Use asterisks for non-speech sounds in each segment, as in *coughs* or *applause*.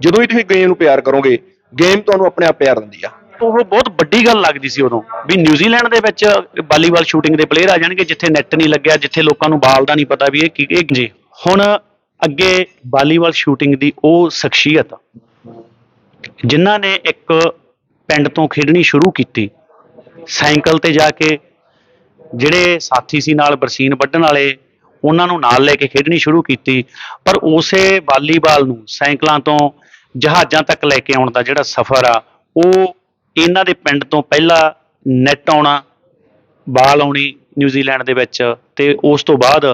ਜਦੋਂ ਵੀ ਤੁਸੀਂ ਗੇਮ ਨੂੰ ਪਿਆਰ ਕਰੋਗੇ ਗੇਮ ਤੁਹਾਨੂੰ ਆਪਣੇ ਆਪ ਪਿਆਰ ਦਿੰਦੀ ਆ। ਉਹ ਬਹੁਤ ਵੱਡੀ ਗੱਲ ਲੱਗਦੀ ਸੀ ਉਦੋਂ, ਵੀ ਨਿਊਜ਼ੀਲੈਂਡ ਦੇ ਵਿੱਚ ਵਾਲੀਬਾਲ ਸ਼ੂਟਿੰਗ ਦੇ ਪਲੇਅਰ ਆ ਜਾਣਗੇ ਜਿੱਥੇ ਨੈੱਟ ਨਹੀਂ ਲੱਗਿਆ, ਜਿੱਥੇ ਲੋਕਾਂ ਨੂੰ ਬਾਲ ਦਾ ਨਹੀਂ ਪਤਾ ਵੀ ਇਹ ਕੀ, ਇਹ ਜੀ ਹੁਣ ਅੱਗੇ ਵਾਲੀਬਾਲ ਸ਼ੂਟਿੰਗ ਦੀ ਉਹ ਸ਼ਖਸੀਅਤ, ਜਿਨ੍ਹਾਂ ਨੇ ਇੱਕ ਪਿੰਡ ਤੋਂ ਖੇਡਣੀ ਸ਼ੁਰੂ ਕੀਤੀ, ਸਾਈਕਲ ਤੇ ਜਾ ਕੇ ਜਿਹੜੇ ਸਾਥੀ ਸੀ ਨਾਲ ਬਰਸੀਨ ਵੱਢਣ ਵਾਲੇ, ਉਹਨਾਂ ਨੂੰ ਨਾਲ ਲੈ ਕੇ ਖੇਡਣੀ ਸ਼ੁਰੂ ਕੀਤੀ, ਪਰ ਉਸੇ ਵਾਲੀਬਾਲ ਨੂੰ ਸਾਈਕਲਾਂ ਤੋਂ ਜਹਾਜ਼ਾਂ ਤੱਕ ਲੈ ਕੇ ਆਉਣ ਦਾ ਜਿਹੜਾ ਸਫ਼ਰ ਆ, ਉਹ ਇਹਨਾਂ ਦੇ ਪਿੰਡ ਤੋਂ ਪਹਿਲਾਂ ਨੈਟ ਆਉਣਾ, ਬਾਲ ਆਉਣੀ ਨਿਊਜ਼ੀਲੈਂਡ ਦੇ ਵਿੱਚ ਤੇ ਉਸ ਤੋਂ ਬਾਅਦ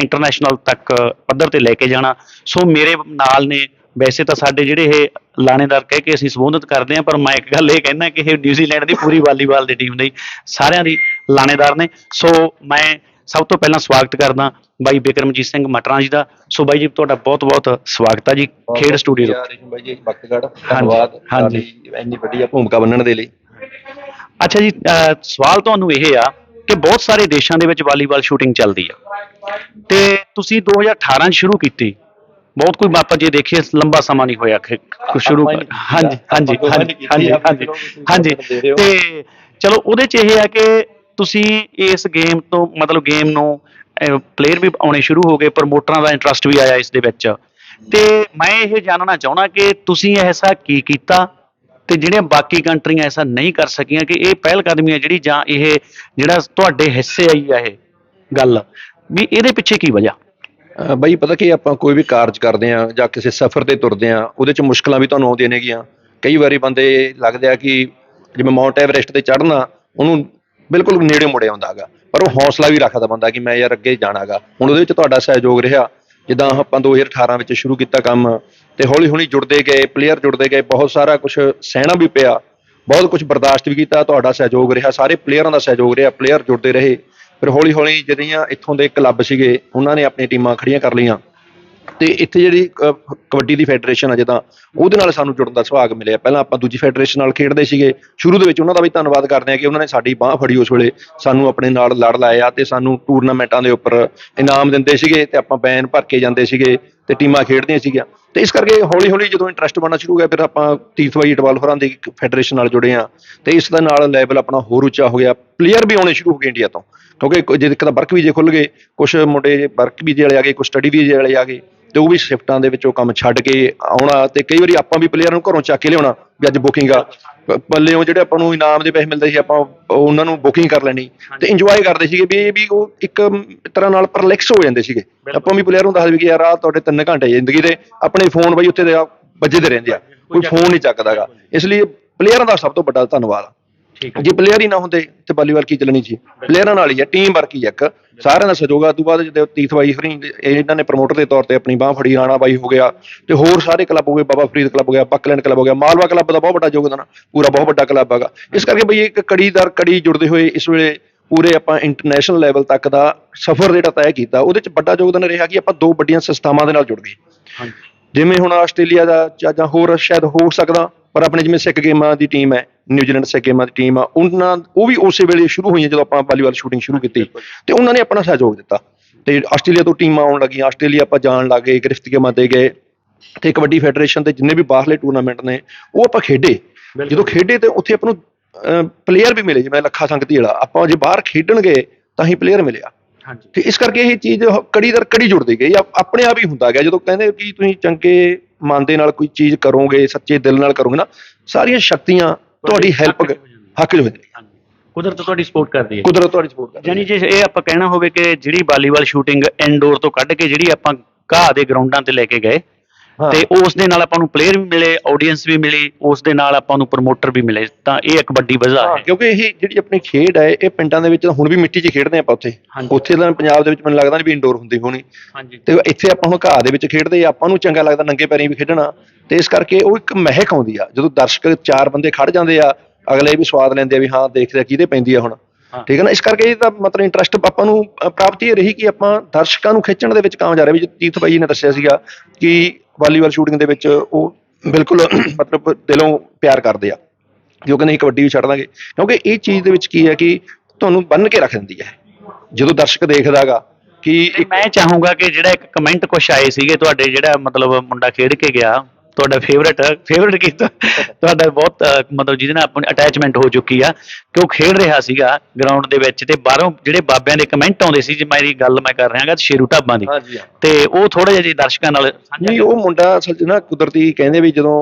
ਇੰਟਰਨੈਸ਼ਨਲ ਤੱਕ ਪੱਧਰ ਤੇ ਲੈ ਕੇ ਜਾਣਾ। ਸੋ ਮੇਰੇ ਨਾਲ ਨੇ, ਵੈਸੇ ਤਾਂ ਸਾਡੇ ਜਿਹੜੇ ਇਹ ਲਾਣੇਦਾਰ ਕਹਿ ਕੇ ਅਸੀਂ ਸੰਬੋਧਿਤ ਕਰਦੇ ਹਾਂ, ਪਰ ਮੈਂ ਇੱਕ ਗੱਲ ਇਹ ਕਹਿਣਾ ਕਿ ਇਹ ਨਿਊਜ਼ੀਲੈਂਡ ਦੀ ਪੂਰੀ ਵਾਲੀਬਾਲ ਦੀ ਟੀਮ ਦੇ ਸਾਰਿਆਂ ਦੀ ਲਾਣੇਦਾਰ ਨੇ। ਸੋ ਮੈਂ ਸਭ ਤੋਂ ਪਹਿਲਾਂ ਸਵਾਗਤ ਕਰਦਾ ਬਾਈ ਬਿਕਰਮਜੀਤ ਸਿੰਘ ਮਟਰਾਂ ਜੀ ਦਾ। ਸੋ ਬਾਈ ਜੀ ਤੁਹਾਡਾ ਬਹੁਤ ਬਹੁਤ ਸਵਾਗਤ ਹੈ ਜੀ ਖੇਡ ਸਟੂਡੀਓ ਦੇ ਉੱਤੇ। ਬਾਈ ਜੀ ਬਖਤਗੜ ਧੰਨਵਾਦ। ਹਾਂਜੀ। ਸਾਡੀ ਇੰਨੀ ਵੱਡੀ ਭੂਮਿਕਾ ਬੰਨਣ ਦੇ ਲਈ। ਅੱਛਾ ਜੀ ਸਵਾਲ ਤੁਹਾਨੂੰ ਇਹ ਆ ਕਿ ਬਹੁਤ ਸਾਰੇ ਦੇਸ਼ਾਂ ਦੇ ਵਿੱਚ ਵਾਲੀਬਾਲ ਸ਼ੂਟਿੰਗ ਚੱਲਦੀ ਆ। ਤੇ ਤੁਸੀਂ 2018 ਚ ਸ਼ੁਰੂ ਕੀਤੀ। ਬਹੁਤ ਕੋਈ ਆਪਾਂ ਜੇ ਦੇਖੀਏ ਲੰਬਾ ਸਮਾਂ ਨਹੀਂ ਹੋਇਆ ਸ਼ੁਰੂ ਹਾਂਜੀ ਹਾਂਜੀ ਹਾਂਜੀ ਹਾਂਜੀ ਹਾਂਜੀ। ਤੇ ਚਲੋ ਉਹਦੇ ਚ ਇਹ ਆ ਕਿ ਤੁਸੀਂ ਇਸ ਗੇਮ ਤੋਂ, ਮਤਲਬ ਗੇਮ ਨੂੰ ਪਲੇਅਰ ਵੀ ਆਉਣੇ ਸ਼ੁਰੂ ਹੋ ਗਏ ਪ੍ਰਮੋਟਰਾਂ ਦਾ ਇੰਟਰਸਟ ਵੀ ਆਇਆ ਇਸ ਦੇ ਵਿੱਚ। ਤੇ ਮੈਂ ਇਹ ਜਾਣਨਾ ਚਾਹਣਾ ਕਿ ਤੁਸੀਂ ਐਸਾ ਕੀ ਕੀਤਾ ਤੇ ਜਿਹੜੀਆਂ ਬਾਕੀ ਕੰਟਰੀਆਂ ਐਸਾ ਨਹੀਂ ਕਰ ਸਕੀਆਂ ਕਿ ਇਹ ਪਹਿਲ ਕਦਮੀ ਹੈ ਜਿਹੜੀ ਜਾਂ ਇਹ ਜਿਹੜਾ ਤੁਹਾਡੇ ਹਿੱਸੇ ਆਈ ਆ ਇਹ ਗੱਲ, ਵੀ ਇਹਦੇ ਪਿੱਛੇ ਕੀ ਵਜ੍ਹਾ? ਅਹ, ਬਾਈ ਪਤਾ ਕਿ, ਆਪਾਂ ਕੋਈ ਵੀ ਕਾਰਜ ਕਰਦੇ ਆ ਜਾਂ ਕਿਸੇ ਸਫ਼ਰ ਤੇ ਤੁਰਦੇ ਆ ਉਹਦੇ ਚ ਮੁਸ਼ਕਲਾਂ ਵੀ ਤੁਹਾਨੂੰ ਆਉਂਦੀਆਂ ਨੇਗੀਆਂ। ਕਈ ਵਾਰੀ ਬੰਦੇ ਲੱਗਦੇ ਆ ਕਿ ਜਿਵੇਂ ਮਾਊਂਟ ਐਵਰੈਸਟ ਤੇ ਚੜ੍ਹਨਾ, ਉਹਨੂੰ ਬਿਲਕੁਲ ਨੇੜੇ ਮੁੜੇ ਆਉਂਦਾਗਾ ਪਰ ਉਹ ਹੌਸਲਾ ਵੀ ਰੱਖਦਾ ਬੰਦਾ ਕਿ ਮੈਂ ਯਾਰ ਅੱਗੇ ਜਾਣਾਗਾ। ਹੁਣ ਉਹਦੇ ਵਿੱਚ ਤੁਹਾਡਾ ਸਹਿਯੋਗ ਰਿਹਾ। ਜਿੱਦਾਂ ਆਪਾਂ 2018 ਵਿੱਚ ਸ਼ੁਰੂ ਕੀਤਾ ਕੰਮ, ਤੇ ਹੌਲੀ ਹੌਲੀ ਜੁੜਦੇ ਗਏ ਪਲੇਅਰ ਜੁੜਦੇ ਗਏ, ਬਹੁਤ ਸਾਰਾ ਕੁਝ ਸਹਿਣਾ ਵੀ ਪਿਆ। ਬਹੁਤ ਕੁਝ ਬਰਦਾਸ਼ਤ ਵੀ ਕੀਤਾ, ਤੁਹਾਡਾ ਸਹਿਯੋਗ ਰਿਹਾ। ਸਾਰੇ ਪਲੇਅਰਾਂ ਦਾ ਸਹਿਯੋਗ ਰਿਹਾ ਪਲੇਅਰ ਜੁੜਦੇ ਰਹੇ। ਫਿਰ ਹੌਲੀ ਹੌਲੀ ਜਿਹੜੀਆਂ ਇੱਥੋਂ ਦੇ ਕਲੱਬ ਸੀਗੇ, ਉਹਨਾਂ ਨੇ ਆਪਣੀਆਂ ਟੀਮਾਂ ਖੜੀਆਂ ਕਰ ਲਈਆਂ। ਤੇ ਇੱਥੇ ਜਿਹੜੀ ਕਬੱਡੀ ਦੀ ਫੈਡਰੇਸ਼ਨ ਆ ਜਿੱਦਾਂ, ਉਹਦੇ ਨਾਲ ਸਾਨੂੰ ਜੁੜਨ ਦਾ ਸੁਭਾਗ ਮਿਲਿਆ। ਪਹਿਲਾਂ ਆਪਾਂ ਦੂਜੀ ਫੈਡਰੇਸ਼ਨ ਨਾਲ ਖੇਡਦੇ ਸੀਗੇ। ਸ਼ੁਰੂ ਦੇ ਵਿੱਚ ਉਹਨਾਂ ਦਾ ਵੀ ਧੰਨਵਾਦ ਕਰਦੇ ਆ ਕਿ ਉਹਨਾਂ ਨੇ ਸਾਡੀ ਬਾਹ ਫੜੀ ਉਸ ਵੇਲੇ। ਸਾਨੂੰ ਆਪਣੇ ਨਾਲ ਲੜ ਲਾਇਆ ਤੇ ਸਾਨੂੰ ਟੂਰਨਾਮੈਂਟਾਂ ਦੇ ਉੱਪਰ ਇਨਾਮ ਦਿੰਦੇ ਸੀਗੇ ਤੇ ਆਪਾਂ ਬੈਨ ਭਰ ਕੇ ਜਾਂਦੇ ਸੀਗੇ ਤੇ ਟੀਮਾਂ ਖੇਡਦੀਆਂ ਸੀਗੀਆਂ। ਤੇ ਇਸ ਕਰਕੇ ਹੌਲੀ ਹੌਲੀ ਜਦੋਂ ਇੰਟਰਸਟ ਬਣਨਾ ਸ਼ੁਰੂ ਹੋ ਗਿਆ, ਫਿਰ ਆਪਾਂ ਤੀਰਥਵਾਈ ਇਟਵਾਲ ਹੋਰਾਂ ਦੀ ਇੱਕ ਫੈਡਰੇਸ਼ਨ ਨਾਲ ਜੁੜੇ ਆ ਤੇ ਇਸ ਦੇ ਨਾਲ ਲੈਵਲ ਆਪਣਾ ਹੋਰ ਉੱਚਾ ਹੋ ਗਿਆ। ਪਲੇਅਰ ਵੀ ਆਉਣੇ ਸ਼ੁਰੂ ਹੋ ਗਏ ਇੰਡੀਆ ਤੋਂ। ਕਿਉਂਕਿ ਕੋਈ- ਜੇ ਇੱਕ ਤਾਂ ਵਰਕ ਵੀਜ਼ੇ ਖੁੱਲ ਗਏ ਕੁਝ ਮੁੰਡੇ ਵਰਕ ਵੀਜ਼ੇ ਵਾਲੇ ਆ ਗਏ ਕੁਝ ਸਟੱਡੀ ਵੀਜ਼ੇ ਵਾਲੇ ਆ ਗਏ, ਤੇ ਉਹ ਵੀ ਸ਼ਿਫਟਾਂ ਦੇ ਵਿੱਚੋਂ ਕੰਮ ਛੱਡ ਕੇ ਆਉਣਾ। ਤੇ ਕਈ ਵਾਰੀ ਆਪਾਂ ਵੀ ਪਲੇਅਰ ਨੂੰ ਘਰੋਂ ਚੱਕ ਕੇ ਲਿਆਉਣਾ। ਵੀ ਅੱਜ ਬੁਕਿੰਗ ਆ। ਪ- ਪੱਲਿਓਂ ਜਿਹੜੇ ਆਪਾਂ ਨੂੰ ਇਨਾਮ ਦੇ ਪੈਸੇ ਮਿਲਦੇ ਸੀ ਆਪਾਂ ਉਹ- ਉਹਨਾਂ ਨੂੰ ਬੁਕਿੰਗ ਕਰ ਲੈਣੀ। ਤੇ ਇੰਜੋਏ ਕਰਦੇ ਸੀਗੇ ਵੀ ਇਹ ਵੀ ਉਹ ਇੱਕ ਤਰ੍ਹਾਂ ਨਾਲ ਪਰਲੈਕਸ ਹੋ ਜਾਂਦੇ ਸੀਗੇ। ਆਪਾਂ ਵੀ ਪਲੇਅਰ ਨੂੰ ਦੱਸਦੇ ਵੀ ਕਿ ਯਾਰ ਆ ਤੁਹਾਡੇ 3 ਘੰਟੇ ਜ਼ਿੰਦਗੀ ਦੇ ਆਪਣੇ ਫੋਨ ਬਈ ਉੱਥੇ ਦੇ ਆ ਵੱਜਦੇ ਰਹਿੰਦੇ ਆ। ਕੋਈ ਫੋਨ ਨਹੀਂ। ਚੱਕਦਾਗਾ ਇਸ ਲਈ ਪਲੇਅਰਾਂ ਦਾ ਸਭ ਤੋਂ ਵੱਡਾ ਧੰਨਵਾਦ। ਜੇ ਪਲੇਅਰ ਹੀ ਨਾ ਹੁੰਦੇ ਤੇ ਵਾਲੀਬਾਲ ਕੀ ਚੱਲਣੀ ਸੀ? ਪਲੇਅਰਾਂ ਨਾਲ ਹੀ ਆ ਟੀਮ ਵਰਕ ਹੀ ਆ ਇੱਕ। ਸਾਰਿਆਂ ਦਾ ਸਹਿਯੋਗ ਆ। ਤੋਂ ਬਾਅਦ ਜਦੋਂ ਤੀਰਥ ਬਾਈ ਹਰੀ ਇਹ ਇਹਨਾਂ ਨੇ ਪ੍ਰਮੋਟਰ ਦੇ ਤੌਰ ਤੇ ਆਪਣੀ ਬਾਹ ਫੜੀ ਰਾਣਾ ਬਾਈ ਹੋ ਗਿਆ। ਤੇ ਹੋਰ ਸਾਰੇ ਕਲੱਬ ਹੋ ਗਏ ਬਾਬਾ ਫਰੀਦ ਕਲੱਬ ਹੋ ਗਿਆ ਬਕਲੈਂਡ ਕਲੱਬ ਹੋ ਗਿਆ। ਮਾਲਵਾ ਕਲੱਬ ਦਾ ਬਹੁਤ ਵੱਡਾ ਯੋਗਦਾਨ ਪੂਰਾ ਬਹੁਤ ਵੱਡਾ ਕਲੱਬ ਹੈਗਾ। ਇਸ ਕਰਕੇ ਬਈ ਇੱਕ ਕੜੀ ਦਰ ਕੜੀ ਜੁੜਦੇ ਹੋਏ ਇਸ ਵੇਲੇ ਪੂਰੇ ਆਪਾਂ ਇੰਟਰਨੈਸ਼ਨਲ ਲੈਵਲ ਤੱਕ ਦਾ ਸਫ਼ਰ ਜਿਹੜਾ ਤੈਅ ਕੀਤਾ ਉਹਦੇ ਚ ਵੱਡਾ ਯੋਗਦਾਨ ਰਿਹਾ ਕਿ ਆਪਾਂ ਦੋ ਵੱਡੀਆਂ ਸੰਸਥਾਵਾਂ ਦੇ ਨਾਲ ਜੁੜ ਗਏ। ਜਿਵੇਂ ਹੁਣ ਆਸਟ੍ਰੇਲੀਆ ਦਾ ਜਾਂ ਹੋਰ ਸ਼ਾਇਦ ਹੋ ਸਕਦਾ। ਪਰ ਆਪਣੇ ਜਿਵੇਂ ਸਿੱਖ ਗੇਮਾਂ ਦੀ ਟੀਮ ਹੈ ਨਿਊਜ਼ੀਲੈਂਡ ਸਿੱਖ ਗੇਮਾਂ ਦੀ ਟੀਮ ਆ ਉਹਨਾਂ ਉਹ ਵੀ ਉਸੇ ਵੇਲੇ ਸ਼ੁਰੂ ਹੋਈਆਂ ਜਦੋਂ ਆਪਾਂ ਵਾਲੀਬਾਲ ਸ਼ੂਟਿੰਗ ਸ਼ੁਰੂ ਕੀਤੀ ਤੇ ਉਹਨਾਂ ਨੇ ਆਪਣਾ ਸਹਿਯੋਗ ਦਿੱਤਾ। ਤੇ ਆਸਟ੍ਰੇਲੀਆ ਤੋਂ ਟੀਮਾਂ ਆਉਣ ਲੱਗੀਆਂ ਆਸਟ੍ਰੇਲੀਆ ਆਪਾਂ ਜਾਣ ਲੱਗੇ ਗ੍ਰਿਫਤ ਗੇਮਾਂ ਤੇ ਗਏ। ਤੇ ਕਬੱਡੀ ਫੈਡਰੇਸ਼ਨ ਤੇ ਜਿੰਨੇ ਵੀ ਬਾਹਰਲੇ ਟੂਰਨਾਮੈਂਟ ਨੇ ਉਹ ਆਪਾਂ ਖੇਡੇ। ਜਦੋਂ ਖੇਡੇ ਤੇ ਉੱਥੇ ਆਪਾਂ ਨੂੰ ਪਲੇਅਰ ਵੀ ਮਿਲੇ ਜਿਵੇਂ ਲੱਖਾ ਸੰਗਤੀ ਵਾਲਾ। ਆਪਾਂ ਜੇ ਬਾਹਰ ਖੇਡਣ ਗਏ ਤਾਂ ਹੀ ਪਲੇਅਰ ਮਿਲਿਆ। ਹਾਂਜੀ। ਤੇ ਇਸ ਕਰਕੇ ਇਹ ਚੀਜ਼ ਕੜੀ ਦਰ ਕੜੀ ਜੁੜਦੀ ਗਈ। ਆਪ- ਆਪਣੇ ਆਪ ਹੀ ਹੁੰਦਾ ਗਿਆ। ਜਦੋਂ ਕਹਿੰਦੇ ਕਿ ਤੁਸੀਂ ਚੰਗੇ ਮਨ ਦੇ ਨਾਲ ਕੋਈ ਚੀਜ਼ ਕਰੋਗੇ ਸੱਚੇ ਦਿਲ ਨਾਲ ਕਰੋਗੇ ਨਾ ਸਾਰੀਆਂ ਸ਼ਕਤੀਆਂ ਤੁਹਾਡੀ ਹੈਲਪ ਹੱਕ ਜੋ ਹਾਂਜੀ। ਕੁਦਰਤ ਤੁਹਾਡੀ ਸਪੋਰਟ ਕਰਦੀ ਹੈ। ਕੁਦਰਤ ਤੁਹਾਡੀ ਸਪੋਰਟ ਕਰਦੀ ਯਾਨੀ ਜੇ ਇਹ ਆਪਾਂ ਕਹਿਣਾ ਹੋਵੇ ਕਿ ਜਿਹੜੀ ਵਾਲੀਬਾਲ ਸ਼ੂਟਿੰਗ ਇਨਡੋਰ ਤੋਂ ਕੱਢ ਕੇ ਜਿਹੜੀ ਆਪਾਂ ਘਾਹ ਦੇ ਗਰਾਊਂਡਾਂ ਤੇ ਲੈ ਕੇ ਗਏ ਹਾਂ। ਤੇ ਉਸ ਦੇ ਨਾਲ ਆਪਾਂ ਨੂੰ ਪਲੇਅਰ ਵੀ ਮਿਲੇ ਆਡੀਅנס ਵੀ ਮਿਲੀ ਉਸ ਦੇ ਨਾਲ ਆਪਾਂ ਨੂੰ ਪ੍ਰਮੋਟਰ ਵੀ ਮਿਲੇ ਤਾਂ ਇਹ ਇੱਕ ਵੱਡੀ ਵਜ੍ਹਾ ਹਾਂ ਕਿਉਂਕਿ ਇਹ ਜਿਹੜੀ ਆਪਣੀ ਖੇਡ ਹੈ ਇਹ ਪਿੰਡਾਂ ਦੇ ਵਿੱਚ ਹੁਣ ਵੀ ਮਿੱਟੀ 'ਚ ਖੇਡਦੇ ਆਪਾਂ ਉੱਥੇ। ਉੱਥੇ ਤਾਂ ਪੰਜਾਬ ਦੇ ਵਿੱਚ ਮੈਨੂੰ ਲੱਗਦਾ ਨਹੀਂ ਵੀ ਇੰਡੋਰ ਹੁੰਦੀ ਹੋਣੀ। ਤੇ ਇੱਥੇ ਆਪਾਂ ਹੁਣ ਘਾਹ ਦੇ ਵਿੱਚ ਖੇਡਦੇ ਆ, ਆਪਾਂ ਨੂੰ ਚੰਗਾ ਲੱਗਦਾ ਨੰਗੇ ਪੈਰੀਂ ਵੀ ਖੇਡਣਾ। ਤੇ ਇਸ ਕਰਕੇ ਉਹ ਇੱਕ ਮਹਿਕ ਆਉਂਦੀ ਆ ਜਦੋਂ ਦਰਸ਼ਕ ਚਾਰ ਬੰਦੇ ਖੜ ਜਾਂਦੇ ਆ ਅਗਲੇ ਵੀ ਸਵਾਦ ਲੈਂਦੇ ਆ ਵੀ ਹਾਂ ਦੇਖਦੇ ਆ ਕਿਹਦੇ ਪੈਂਦੀ ਆ ਹੁਣ। ਠੀਕ ਹੈ ਨਾ? ਇਸ ਕਰਕੇ ਇਹ ਤਾਂ ਮਤਲਬ ਇੰਟਰਸਟ ਆਪਾਂ ਨੂੰ ਪ੍ਰਾਪਤੀ ਇਹ ਰਹੀ ਕਿ ਆਪਾਂ ਦਰਸ਼ਕਾਂ ਨੂੰ ਖਿੱਚਣ ਦੇ ਵਿੱਚ ਕਾਮਯਾਬ ਰਹੇ। ਵੀ ਬਾਈ ਜੀ ਨੇ ਦੱਸਿਆ ਸੀਗਾ ਕਿ ਵਾਲੀਬਾਲ ਸ਼ੂਟਿੰਗ ਦੇ ਵਿੱਚ ਉਹ ਬਿਲਕੁਲ *coughs* ਮਤਲਬ ਦਿਲੋਂ ਪਿਆਰ ਕਰਦੇ ਆ। ਉਹ ਕਹਿੰਦੇ ਕਬੱਡੀ ਵੀ ਛੱਡ ਦਾਂਗੇ। ਕਿਉਂਕਿ ਇਹ ਚੀਜ਼ ਦੇ ਵਿੱਚ ਕੀ ਹੈ ਕਿ ਤੁਹਾਨੂੰ ਬੰਨ ਕੇ ਰੱਖ ਦਿੰਦੀ ਹੈ। ਜਦੋਂ ਦਰਸ਼ਕ ਦੇਖਦਾਗਾ ਕਿ ਮੈਂ ਚਾਹੂੰਗਾ ਕਿ ਜਿਹੜਾ ਇੱਕ ਕਮੈਂਟ ਕੁਛ ਆਏ ਸੀਗੇ ਤੁਹਾਡੇ ਜਿਹੜਾ ਮਤਲਬ ਮੁੰਡਾ ਖੇਡ ਕੇ ਗਿਆ ਤੁਹਾਡਾ ਫੇਵਰਟ ਫੇਵਰਟ ਕੀ ਤੁਹਾਡਾ ਬਹੁਤ ਮਤਲਬ ਜਿਹਦੇ ਨਾਲ ਆਪਣੀ ਅਟੈਚਮੈਂਟ ਹੋ ਚੁੱਕੀ ਆ ਕਿ ਉਹ ਖੇਡ ਰਿਹਾ ਸੀਗਾ ਗਰਾਊਂਡ ਦੇ ਵਿੱਚ ਤੇ ਬਾਹਰੋਂ ਜਿਹੜੇ ਬਾਬਿਆਂ ਦੇ ਕਮੈਂਟ ਆਉਂਦੇ ਸੀ ਜੇ ਮੇਰੀ ਗੱਲ ਮੈਂ ਕਰ ਰਿਹਾਗਾ ਸ਼ੇਰੂ ਢਾਬਾਂ ਦੀ ਤੇ ਉਹ ਥੋੜੇ ਜਿਹੇ ਜੀ ਦਰਸ਼ਕਾਂ ਨਾਲ ਸਾਂਝਾ ਨਹੀਂ ਉਹ ਮੁੰਡਾ ਅਸਲ 'ਚ ਨਾ ਕੁਦਰਤੀ ਕਹਿੰਦੇ ਵੀ ਜਦੋਂ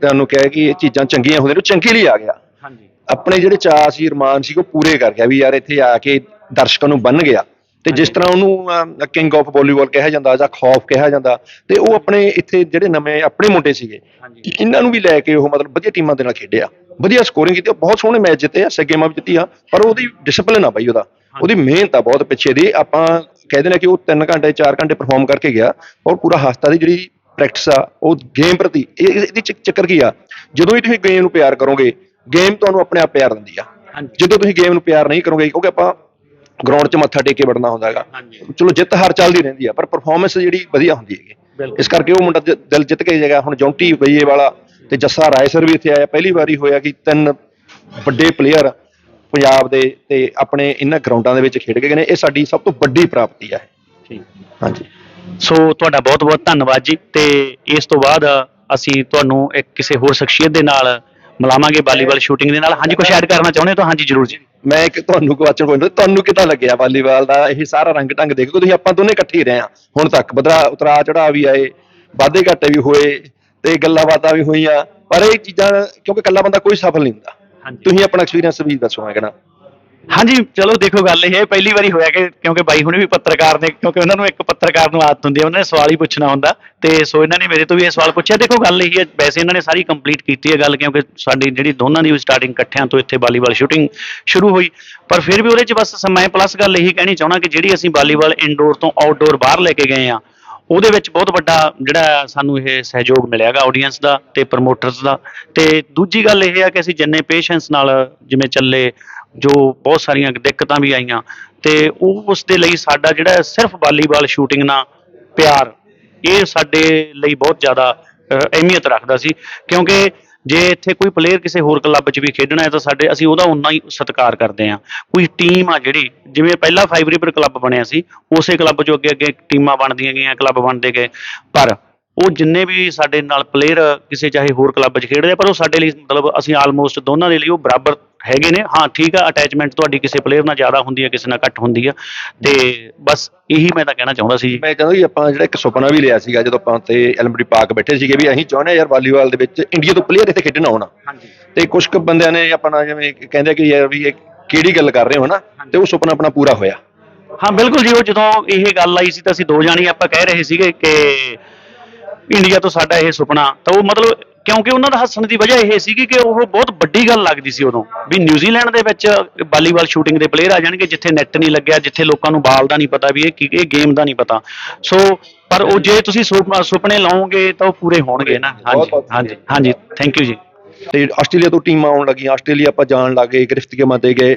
ਤੁਹਾਨੂੰ ਕਿਹਾ ਕਿ ਇਹ ਚੀਜ਼ਾਂ ਚੰਗੀਆਂ ਹੁੰਦੀਆਂ ਨੇ ਉਹ ਚੰਗੇ ਲਈ ਆ ਗਿਆ। ਹਾਂਜੀ। ਆਪਣੇ ਜਿਹੜੇ ਚਾਅ ਸੀ ਅਰਮਾਨ ਸੀ ਉਹ ਪੂਰੇ ਕਰ ਗਿਆ ਵੀ ਯਾਰ ਇੱਥੇ ਆ ਕੇ ਦਰਸ਼ਕਾਂ ਨੂੰ ਬੰਨ ਗਿਆ। ਤੇ ਜਿਸ ਤਰ੍ਹਾਂ ਉਹਨੂੰ ਕਿੰਗ ਆਫ ਵਾਲੀਬਾਲ ਕਿਹਾ ਜਾਂਦਾ ਜਾਂ ਖੌਫ ਕਿਹਾ ਜਾਂਦਾ ਤੇ ਉਹ ਆਪਣੇ ਇੱਥੇ ਜਿਹੜੇ ਨਵੇਂ ਆਪਣੇ ਮੁੰਡੇ ਸੀਗੇ ਇਹਨਾਂ ਨੂੰ ਵੀ ਲੈ ਕੇ ਉਹ ਮਤਲਬ ਵਧੀਆ ਟੀਮਾਂ ਦੇ ਨਾਲ ਖੇਡਿਆ। ਵਧੀਆ ਸਕੋਰਿੰਗ ਕੀਤੀ ਬਹੁਤ ਸੋਹਣੇ ਮੈਚ ਜਿੱਤੇ ਆ ਸੇ ਗੇਮਾਂ ਵੀ ਜਿੱਤੀ ਆ ਪਰ ਉਹਦੀ ਡਿਸਪਲਿਨ ਆ ਬਾਈ ਉਹਦਾ। ਉਹਦੀ ਮਿਹਨਤ ਆ ਬਹੁਤ ਪਿੱਛੇ ਦੀ। ਆਪਾਂ ਕਹਿੰਦੇ ਨੇ ਕਿ ਉਹ 3 ਘੰਟੇ 4 ਘੰਟੇ ਪਰਫਾਰਮ ਕਰਕੇ ਗਿਆ ਔਰ ਪੂਰਾ ਹਫਤਾ ਦੀ ਜਿਹੜੀ ਪ੍ਰੈਕਟਿਸ ਆ ਉਹ ਗੇਮ ਪ੍ਰਤੀ ਇਹ ਇਹਦੀ ਚੱਕ- ਚੱਕਰ ਕੀ ਆ? ਜਦੋਂ ਹੀ ਤੁਸੀਂ ਗੇਮ ਨੂੰ ਪਿਆਰ ਕਰੋਗੇ ਗੇਮ ਤੁਹਾਨੂੰ ਆਪਣੇ ਆਪ ਪਿਆਰ ਦਿੰਦੀ ਆ। ਜਦੋਂ ਤੁਸੀਂ ਗੇਮ ਨੂੰ ਪਿਆਰ ਨਹੀਂ ਕਰੋਗੇ ਕਿਉਂਕਿ ਆਪਾਂ ਗਰਾਊਂਡ 'ਚ ਮੱਥਾ ਟੇਕ ਕੇ ਵੜਨਾ ਹੁੰਦਾ ਹੈਗਾ। ਚਲੋ ਜਿੱਤ ਹਾਰ ਚੱਲਦੀ ਰਹਿੰਦੀ ਆ ਪਰ ਪਰਫਾਰਮੈਂਸ ਜਿਹੜੀ ਵਧੀਆ ਹੁੰਦੀ ਹੈਗੀ। ਇਸ ਕਰਕੇ ਉਹ ਮੁੰਡਾ ਦਿਲ ਜਿੱਤ ਕੇ ਜਗਾ। ਹੁਣ ਜੌਂਟੀ ਬਈਏ ਵਾਲਾ ਤੇ ਜੱਸਾ ਰਾਏਸਰ ਵੀ ਇੱਥੇ ਆਇਆ। ਪਹਿਲੀ ਵਾਰੀ ਹੋਇਆ ਕਿ ਤਿੰਨ ਵੱਡੇ ਪਲੇਅਰ ਪੰਜਾਬ ਦੇ ਤੇ ਆਪਣੇ ਇਹਨਾਂ ਗਰਾਊਂਡਾਂ ਦੇ ਵਿੱਚ ਖੇਡ ਕੇ ਗਏ ਨੇ। ਇਹ ਸਾਡੀ ਸਭ ਤੋਂ ਵੱਡੀ ਪ੍ਰਾਪਤੀ ਹੈ ਠੀਕ। ਹਾਂਜੀ। ਸੋ ਤੁਹਾਡਾ ਬਹੁਤ ਬਹੁਤ ਧੰਨਵਾਦ ਜੀ। ਤੇ ਇਸ ਤੋਂ ਬਾਅਦ ਅਸੀਂ ਤੁਹਾਨੂੰ ਇੱਕ ਕਿਸੇ ਹੋਰ ਸ਼ਖਸੀਅਤ ਦੇ ਨਾਲ ਮਿਲਾਵਾਂਗੇ ਵਾਲੀਬਾਲ ਸ਼ੂਟਿੰਗ ਦੇ ਨਾਲ। ਹਾਂਜੀ ਕੁਝ ਐਡ ਕਰਨਾ ਚਾਹੁੰਦੇ ਹੋ ਤਾਂ ਹਾਂਜੀ ਜ਼ਰੂਰ ਜੀ। ਮੈਂ ਇੱਕ ਤੁਹਾਨੂੰ ਕੁਐਸਚਨ ਪੁੱਛਦਾ ਤੁਹਾਨੂੰ ਕਿੱਦਾਂ ਲੱਗਿਆ ਵਾਲੀਬਾਲ ਦਾ? ਇਹ ਸਾਰਾ ਰੰਗ ਢੰਗ ਦੇਖੋ ਤੁਸੀਂ ਆਪਾਂ ਦੋਨੇ ਇਕੱਠੇ ਹੀ ਰਹੇ ਹਾਂ ਹੁਣ ਤੱਕ। ਬਦਰਾ ਉਤਰਾ ਚੜਾ ਵੀ ਆਏ ਵਾਧੇ ਘਾਟੇ ਵੀ ਹੋਏ ਤੇ ਗੱਲਾਂ ਬਾਤਾਂ ਵੀ ਹੋਈਆਂ। ਪਰ ਇਹ ਚੀਜ਼ਾਂ ਕਿਉਂਕਿ ਇਕੱਲਾ ਬੰਦਾ ਕੋਈ ਸਫਲ ਨਹੀਂ ਹੁੰਦਾ। ਤੁਸੀਂ ਆਪਣਾ ਐਕਸਪੀਰੀਅੰਸ ਵੀ ਦੱਸੋ ਮੈਂ ਕਹਿਣਾ ਹਾਂਜੀ, ਚਲੋ ਦੇਖੋ ਗੱਲ ਇਹ ਹੈ ਪਹਿਲੀ ਵਾਰੀ ਹੋਇਆ ਕਿ ਕਿਉਂਕਿ ਬਾਈ ਹੁਣੇ ਵੀ ਪੱਤਰਕਾਰ ਨੇ, ਕਿਉਂਕਿ ਉਹਨਾਂ ਨੂੰ ਇੱਕ ਪੱਤਰਕਾਰ ਨੂੰ ਆਦਤ ਹੁੰਦੀ ਹੈ, ਉਹਨਾਂ ਨੇ ਸਵਾਲ ਹੀ ਪੁੱਛਣਾ ਹੁੰਦਾ। ਤੇ ਸੋ ਇਹਨਾਂ ਨੇ ਮੇਰੇ ਤੋਂ ਵੀ ਇਹ ਸਵਾਲ ਪੁੱਛਿਆ। ਦੇਖੋ, ਗੱਲ ਇਹ ਹੈ, ਵੈਸੇ ਇਹਨਾਂ ਨੇ ਸਾਰੀ ਕੰਪਲੀਟ ਕੀਤੀ ਹੈ ਗੱਲ, ਕਿਉਂਕਿ ਸਾਡੀ ਜਿਹੜੀ ਦੋਨਾਂ ਦੀ ਸਟਾਰਟਿੰਗ ਇਕੱਠਿਆਂ ਤੋਂ ਇੱਥੇ ਵਾਲੀਬਾਲ ਸ਼ੂਟਿੰਗ ਸ਼ੁਰੂ ਹੋਈ। ਪਰ ਫਿਰ ਵੀ ਉਹਦੇ 'ਚ ਬਸ ਮੈਂ ਪਲੱਸ ਗੱਲ ਇਹੀ ਕਹਿਣੀ ਚਾਹਣਾ ਕਿ ਜਿਹੜੀ ਅਸੀਂ ਵਾਲੀਬਾਲ ਇਨਡੋਰ ਤੋਂ ਆਊਟਡੋਰ ਬਾਹਰ ਲੈ ਕੇ ਗਏ ਆ ਉਹਦੇ ਵਿੱਚ ਬਹੁਤ ਵੱਡਾ ਜਿਹੜਾ ਸਾਨੂੰ ਇਹ ਸਹਿਯੋਗ ਮਿਲਿਆਗਾ ਆਡੀਅנס ਦਾ ਤੇ ਪ੍ਰਮੋਟਰਸ ਦਾ। ਤੇ ਦੂਜੀ ਗੱਲ ਇਹ ਆ ਕਿ ਅਸੀਂ ਜਿੰਨੇ ਪੇਸ਼ੈਂਸ ਨਾਲ ਜਿਵੇਂ ਚੱਲੇ ਜੋ ਬਹੁਤ ਸਾਰੀਆਂ ਦਿੱਕਤਾਂ ਵੀ ਆਈਆਂ ਤੇ ਉਹ ਉਸ ਦੇ ਲਈ ਸਾਡਾ ਜਿਹੜਾ ਸਿਰਫ ਵਾਲੀਬਾਲ ਸ਼ੂਟਿੰਗ ਨਾਲ ਪਿਆਰ ਇਹ ਸਾਡੇ ਲਈ ਬਹੁਤ ਜ਼ਿਆਦਾ ਅਹਿਮੀਅਤ ਰੱਖਦਾ ਸੀ। ਕਿਉਂਕਿ ਜੇ ਇੱਥੇ ਕੋਈ ਪਲੇਅਰ ਕਿਸੇ ਹੋਰ ਕਲੱਬ 'ਚ ਵੀ ਖੇਡਣਾ ਹੈ ਤਾਂ ਸਾਡੇ ਅਸੀਂ ਉਹਦਾ ਉਨਾ ਹੀ ਸਤਿਕਾਰ ਕਰਦੇ ਹਾਂ। ਕੋਈ ਟੀਮ ਆ ਜਿਹੜੀ ਜਿਵੇਂ ਪਹਿਲਾ ਫਾਈਵ ਰਿਵਰ ਕਲੱਬ ਬਣਿਆ ਸੀ ਉਸੇ ਕਲੱਬ 'ਚੋਂ ਅੱਗੇ ਅੱਗੇ ਟੀਮਾਂ ਬਣਦੀਆਂ ਗਈਆਂ ਕਲੱਬ ਬਣਦੇ ਗਏ। ਪਰ ਉਹ ਜਿੰਨੇ ਵੀ ਸਾਡੇ ਨਾਲ ਪਲੇਅਰ ਕਿਸੇ ਚਾਹੇ ਹੋਰ ਕਲੱਬ 'ਚ ਖੇਡਦੇ ਆ, ਪਰ ਉਹ ਸਾਡੇ ਲਈ ਮਤਲਬ ਅਸੀਂ ਆਲਮੋਸਟ ਦੋਨਾਂ ਦੇ ਲਈ ਉਹ ਬਰਾਬਰ ਹੈਗੇ ਨੇ। ਹਾਂ ਠੀਕ ਆ ਅਟੈਚਮੈਂਟ ਤੁਹਾਡੀ ਕਿਸੇ ਪਲੇਅਰ ਨਾਲ ਜ਼ਿਆਦਾ ਹੁੰਦੀ ਹੈ ਕਿਸੇ ਨਾਲ ਘੱਟ ਹੁੰਦੀ ਆ। ਤੇ ਬਸ ਇਹੀ ਮੈਂ ਤਾਂ ਕਹਿਣਾ ਚਾਹੁੰਦਾ ਸੀ ਜੀ। ਮੈਂ ਚਾਹੁੰਦਾ ਵੀ ਆਪਾਂ ਜਿਹੜਾ ਇੱਕ ਸੁਪਨਾ ਵੀ ਲਿਆ ਸੀਗਾ ਜਦੋਂ ਆਪਾਂ ਤੇ ਐਲਮਡੀ ਪਾਰਕ ਬੈਠੇ ਸੀਗੇ ਵੀ ਅਸੀਂ ਚਾਹੁੰਦੇ ਯਾਰ ਵਾਲੀਬਾਲ ਦੇ ਵਿੱਚ ਇੰਡੀਆ ਤੋਂ ਪਲੇਅਰ ਇੱਥੇ ਖੇਡਣ ਆਉਣ। ਹਾਂਜੀ। ਤੇ ਕੁਝ ਕੁ ਬੰਦਿਆਂ ਨੇ ਆਪਣਾ ਜਿਵੇਂ ਕਹਿੰਦੇ ਕਿ ਯਾਰ ਵੀ ਇਹ ਕਿਹੜੀ ਗੱਲ ਕਰ ਰਹੇ ਹੋ ਨਾ ਤੇ ਉਹ ਸੁਪਨਾ ਆਪਣਾ ਪੂਰਾ ਹੋਇਆ। ਹਾਂ ਬਿਲਕੁਲ ਜੀ ਉਹ ਜਦੋਂ ਇਹ ਗੱਲ ਆਈ ਸੀ ਤਾਂ ਅਸੀਂ ਦੋ ਜਾਣੀ ਆਪਾਂ ਕਹਿ ਰਹੇ ਸੀਗੇ ਕਿ ਇੰਡੀਆ ਤੋਂ ਸਾਡਾ ਇਹ ਸੁਪਨਾ ਤਾਂ ਉਹ ਮਤਲਬ ਕਿਉਂਕਿ ਉਹਨਾਂ ਦਾ ਹੱਸਣ ਦੀ ਵਜ੍ਹਾ ਇਹ ਸੀਗੀ ਕਿ ਉਹ ਬਹੁਤ ਵੱਡੀ ਗੱਲ ਲੱਗਦੀ ਸੀ ਉਦੋਂ ਵੀ ਨਿਊਜ਼ੀਲੈਂਡ ਦੇ ਵਿੱਚ ਵਾਲੀਬਾਲ ਸ਼ੂਟਿੰਗ ਦੇ ਪਲੇਅਰ ਆ ਜਾਣਗੇ ਜਿੱਥੇ ਨੈਟ ਨਹੀਂ ਲੱਗਿਆ ਜਿੱਥੇ ਲੋਕਾਂ ਨੂੰ ਬਾਲ ਦਾ ਨਹੀਂ ਪਤਾ ਵੀ ਇਹ ਕੀ ਇਹ ਗੇਮ ਦਾ ਨਹੀਂ ਪਤਾ। ਸੋ ਪਰ ਉਹ ਜੇ ਤੁਸੀਂ ਸੁਪ- ਸੁਪਨੇ ਲਾਓਗੇ ਤਾਂ ਉਹ ਪੂਰੇ ਹੋਣਗੇ ਨਾ। ਹਾਂਜੀ ਹਾਂਜੀ ਹਾਂਜੀ। ਥੈਂਕ ਯੂ ਜੀ। ਤੇ ਆਸਟ੍ਰੇਲੀਆ ਤੋਂ ਟੀਮਾਂ ਆਉਣ ਲੱਗੀਆਂ। ਆਸਟ੍ਰੇਲੀਆ ਆਪਾਂ ਜਾਣ ਲੱਗੇ ਗ੍ਰਿਫਤ ਗੇਮਾਂ ਤੇ ਗਏ।